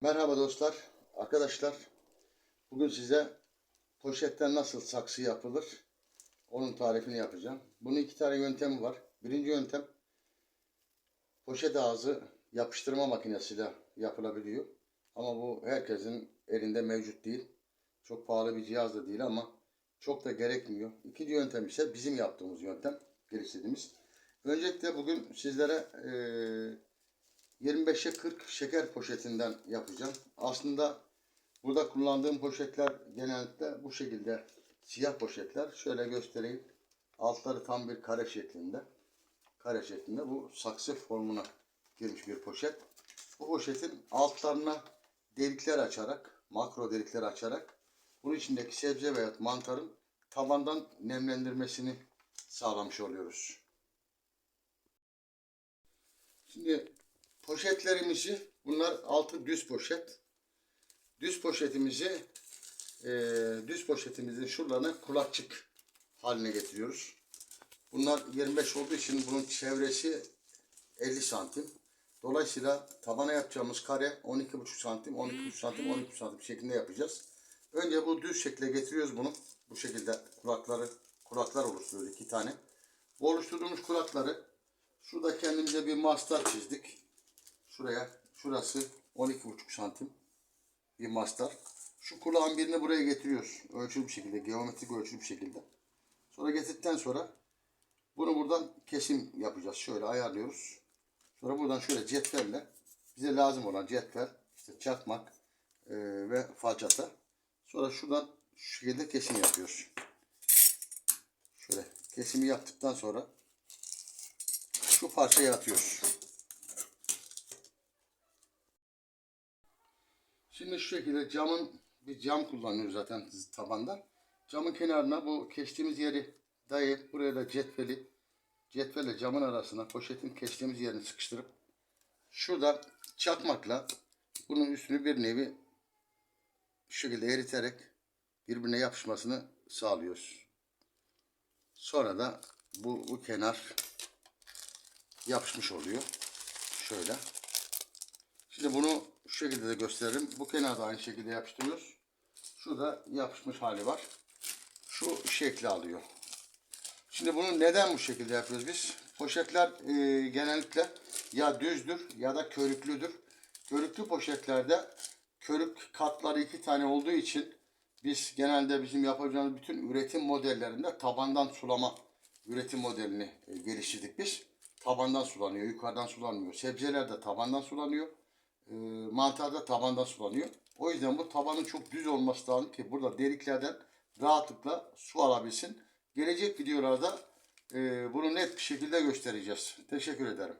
Merhaba dostlar, arkadaşlar. Bugün size poşetten nasıl saksı yapılır onun tarifini yapacağım. Bunun iki tane yöntemi var. Birinci yöntem poşet ağzı yapıştırma makinesiyle yapılabiliyor. Ama bu herkesin elinde mevcut değil. Çok pahalı bir cihaz da değil ama çok da gerekmiyor. İkinci yöntem ise bizim yaptığımız yöntem, geliştirdiğimiz. Öncelikle bugün sizlere eee 25'e 40 şeker poşetinden yapacağım. Aslında burada kullandığım poşetler genellikle bu şekilde siyah poşetler. Şöyle göstereyim. Altları tam bir kare şeklinde. Kare şeklinde bu saksı formuna girmiş bir poşet. Bu poşetin altlarına delikler açarak, makro delikler açarak bunun içindeki sebze veya mantarın tabandan nemlendirmesini sağlamış oluyoruz. Şimdi poşetlerimizi bunlar altı düz poşet. Düz poşetimizi e, düz poşetimizin şuralarına kulakçık haline getiriyoruz. Bunlar 25 olduğu için bunun çevresi 50 santim. Dolayısıyla tabana yapacağımız kare 12,5 santim, 12,5 santim, 12 santim şeklinde yapacağız. Önce bu düz şekle getiriyoruz bunu. Bu şekilde kulakları kulaklar oluşturuyoruz iki tane. Bu oluşturduğumuz kulakları şurada kendimize bir mastar çizdik. Şuraya, şurası 12,5 santim bir mastar. Şu kulağın birini buraya getiriyoruz. Ölçülü bir şekilde, geometrik ölçülü bir şekilde. Sonra getirdikten sonra bunu buradan kesim yapacağız. Şöyle ayarlıyoruz. Sonra buradan şöyle cetvelle bize lazım olan cetvel, işte çakmak e, ve falçata. Sonra şuradan şu şekilde kesim yapıyoruz. Şöyle kesimi yaptıktan sonra şu parçayı atıyoruz. Şimdi şu şekilde camın bir cam kullanıyoruz zaten tabanda. Camın kenarına bu kestiğimiz yeri dayayıp buraya da cetveli cetvelle camın arasına poşetin kestiğimiz yerini sıkıştırıp şurada çakmakla bunun üstünü bir nevi şu şekilde eriterek birbirine yapışmasını sağlıyoruz. Sonra da bu, bu kenar yapışmış oluyor. Şöyle. Şimdi bunu şu şekilde de gösteririm. Bu kenarda aynı şekilde yapıştırıyoruz. Şurada yapışmış hali var. Şu şekli alıyor. Şimdi bunu neden bu şekilde yapıyoruz biz? Poşetler e, genellikle ya düzdür ya da körüklüdür. Körüklü poşetlerde körük katları iki tane olduğu için biz genelde bizim yapacağımız bütün üretim modellerinde tabandan sulama üretim modelini e, geliştirdik biz. Tabandan sulanıyor, yukarıdan sulanmıyor. Sebzeler de tabandan sulanıyor. E, mantar da tabandan sulanıyor. O yüzden bu tabanın çok düz olması lazım ki burada deliklerden rahatlıkla su alabilsin. Gelecek videolarda e, bunu net bir şekilde göstereceğiz. Teşekkür ederim.